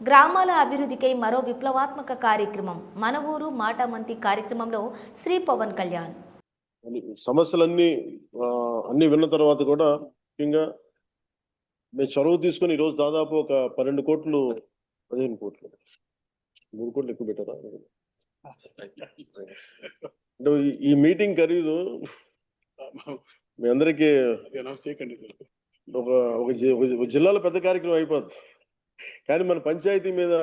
గ్రామాల అభివృద్ధికై మరో విప్లవాత్మక కార్యక్రమం మన ఊరు మాటామంతి కార్యక్రమంలో శ్రీ పవన్ కళ్యాణ్. సమస్యలన్నీ అన్ని విన్న తర్వాత కూడా ముఖ్యంగా మేము చొరవ తీసుకొని ఈరోజు దాదాపు ఒక పన్నెండు కోట్లు పదిహేను కోట్లు మూడు కోట్లు ఎక్కువ పెట్టారా? అంటే ఈ- మీటింగ్ ఖరీదు మీ అందరికీ ఒక ఒక జిల్లాలో పెద్ద కార్యక్రమం అయిపోద్ది. కానీ మన పంచాయతీ మీద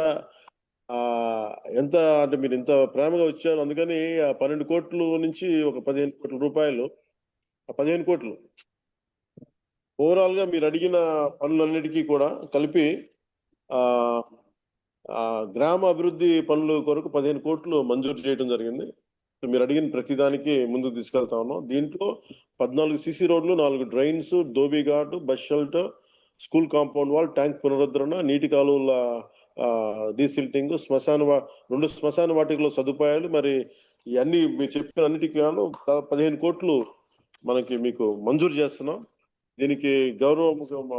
ఎంత అంటే మీరు ఇంత ప్రేమగా వచ్చారు. అందుకని ఆ పన్నెండు కోట్లు నుంచి ఒక పదిహేను కోట్ల రూపాయలు ఆ పదిహేను కోట్లు ఓవరాల్గా మీరు అడిగిన పనులన్నిటికీ కూడా కలిపి గ్రామ అభివృద్ధి పనుల కొరకు పదిహేను కోట్లు మంజూరు చేయడం జరిగింది. మీరు అడిగిన ప్రతిదానికి ముందుకు తీసుకెళ్తా ఉన్నాం. దీంట్లో పద్నాలుగు సీసీ రోడ్లు నాలుగు drains dhobi ghat bus shelter school compound wall tank పునరుద్ధరణ నీటి కాలువల డీసిల్టింగ్ శ్మశాన వా- రెండు శ్మశాన వాటికలో సదుపాయాలు మరి ఇవన్నీ మీరు చెప్పిన అన్నిటికీ గాను పదిహేను కోట్లు మనకి మీకు మంజూరు చేస్తున్నాం. దీనికి గౌరవ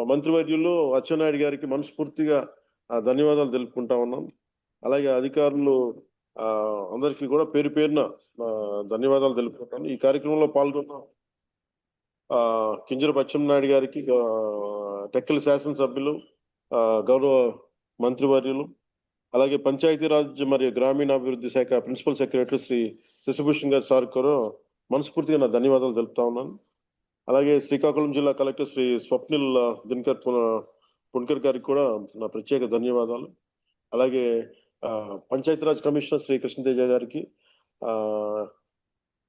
మంత్రివర్యులు అచ్చెన్నాయుడు గారికి మనస్ఫూర్తిగా ధన్యవాదాలు తెలుపుకుంటా ఉన్నాం. అలాగే అధికారులు అందరికీ కూడా పేరు పేరున ధన్యవాదాలు తెలుపుకుంటాను ఈ కార్యక్రమంలో పాల్గొన్న కింజర నాయుడు గారికి టెక్కలి శాసనసభ్యులు గౌరవ మంత్రివర్యులు అలాగే పంచాయతీరాజ్ మరియు గ్రామీణాభివృద్ధి శాఖ ప్రిన్సిపల్ సెక్రటరీ శ్రీ శశిభూషణ్ గారి సార్ కూడా మనస్ఫూర్తిగా నా ధన్యవాదాలు తెలుపుతా ఉన్నాను. అలాగే శ్రీకాకుళం జిల్లా కలెక్టర్ శ్రీ స్వప్నిల్ దినకర్ పున- గారికి కూడా నా ప్రత్యేక ధన్యవాదాలు. అలాగే పంచాయతీరాజ్ కమిషనర్ శ్రీ కృష్ణతేజ గారికి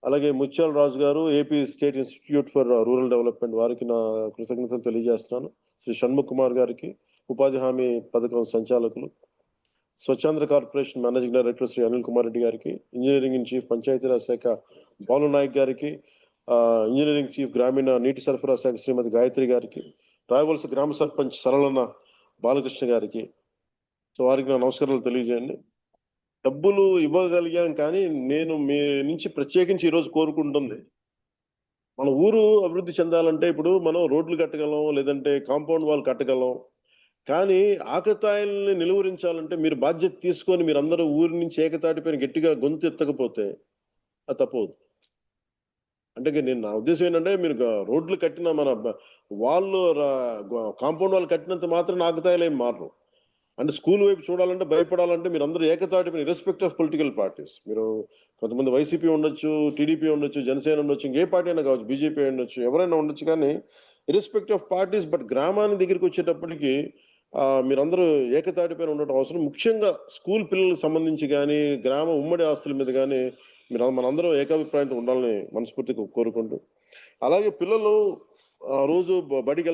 అలాగే ముత్యాల రాజు గారు AP state institute for rural development వారికి నా కృతజ్ఞతలు తెలియజేస్తున్నాను. శ్రీ షణ్ముఖ్ కుమార్ గారికి ఉపాధి హామీ పథకం సంచాలకులు Swachhandhra corporation managing director Shri Anil Kumar Reddy గారికి ఇంజనీరింగ్ ఇన్ చీఫ్ పంచాయతీరాజ్ శాఖ బాలు నాయక్ గారికి ఇంజనీరింగ్ చీఫ్ గ్రామీణ నీటి సరఫరా శాఖ శ్రీమతి గాయత్రి గారికి రాయవలస గ్రామ సర్పంచ్ సరళన్న బాలకృష్ణ గారికి. సో వారికి నా నమస్కారాలు తెలియజేయండి. డబ్బులు ఇవ్వగలిగాం కానీ నేను మీ నుంచి ప్రత్యేకించి ఈరోజు కోరుకుంటుంది. మన ఊరు అభివృద్ధి చెందాలంటే ఇప్పుడు మనం రోడ్లు కట్టగలం లేదంటే కాంపౌండ్ వాల్ కట్టగలం. కానీ ఆకతాయిల్ని నిలువరించాలంటే మీరు బాధ్యత తీసుకొని మీరు అందరూ ఊరి నుంచి ఏకతాటిపైన గట్టిగా గొంతు ఎత్తకపోతే అది తప్పవుద్ది అంటే నేను నా ఉద్దేశం ఏంటంటే మీరు రోడ్లు కట్టిన మన వాళ్ళు కాంపౌండ్ వాళ్ళు కట్టినంత మాత్రం ఆకతాయిలు ఏం మారరు. అంటే స్కూల్ వైపు చూడాలంటే భయపడాలంటే మీరు అందరూ ఏకతాటి రెస్పెక్ట్ ఆఫ్ పొలిటికల్ పార్టీస్ మీరు కొంతమంది వైసీపీ ఉండొచ్చు టీడీపీ ఉండొచ్చు జనసేన ఉండొచ్చు ఇంకే పార్టీ అయినా కావచ్చు బీజేపీ ఉండొచ్చు ఎవరైనా ఉండొచ్చు కానీ ఇర్రెస్పెక్ట్ ఆఫ్ పార్టీస్ బట్ గ్రామానికి దగ్గరికి వచ్చేటప్పటికి మీరందరూ ఏకతాటి పైన ఉండటం అవసరం. ముఖ్యంగా స్కూల్ పిల్లలకు సంబంధించి కానీ గ్రామ ఉమ్మడి ఆస్తుల మీద కానీ మీరు మనందరం ఏకాభిప్రాయంతో ఉండాలని మనస్ఫూర్తిగా కోరుకుంటూ. అలాగే పిల్లలు రోజు బడికి